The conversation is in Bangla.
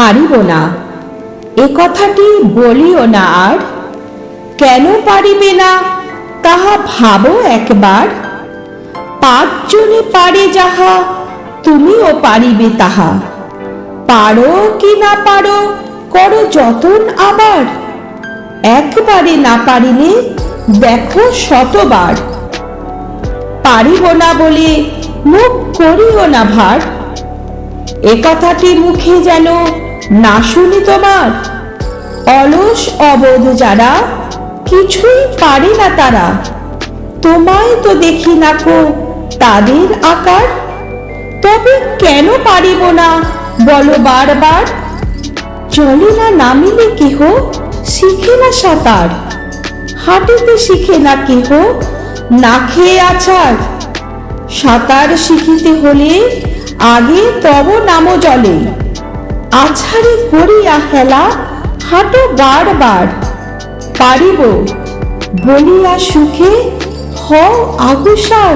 পারিব না। এ কথাটি বলিও না আর। কেন পারিবে না? তাহা ভাবো একবার। পাঁচজনে পারে যাহা, তুমিও পারিবে তাহা। পারো কি না পারো, করো যতন আবার। একবারে না পারিলে দেখো শতবার। পারিব না বলে মুখ করিও না ভার। এ কথাটি মুখে যেন না শুনি তোমার। অলস অবোধ যারা, কিছুই পারে না তারা। তোমায় তো দেখি না কো তাদের আকার। তবে কেন পারিব না বলো বারবার। চলে না নামিলে কেহ, শিখে না সাঁতার। হাঁটিতে শিখে না কেহ, না খেয়ে আছার। সাঁতার শিখিতে হলে আগে তব নাম জলে। আছাড়ে করিয়া হেলা হাঁটো বারবার। পারিব বলিয়া সুখে হও আগুসার।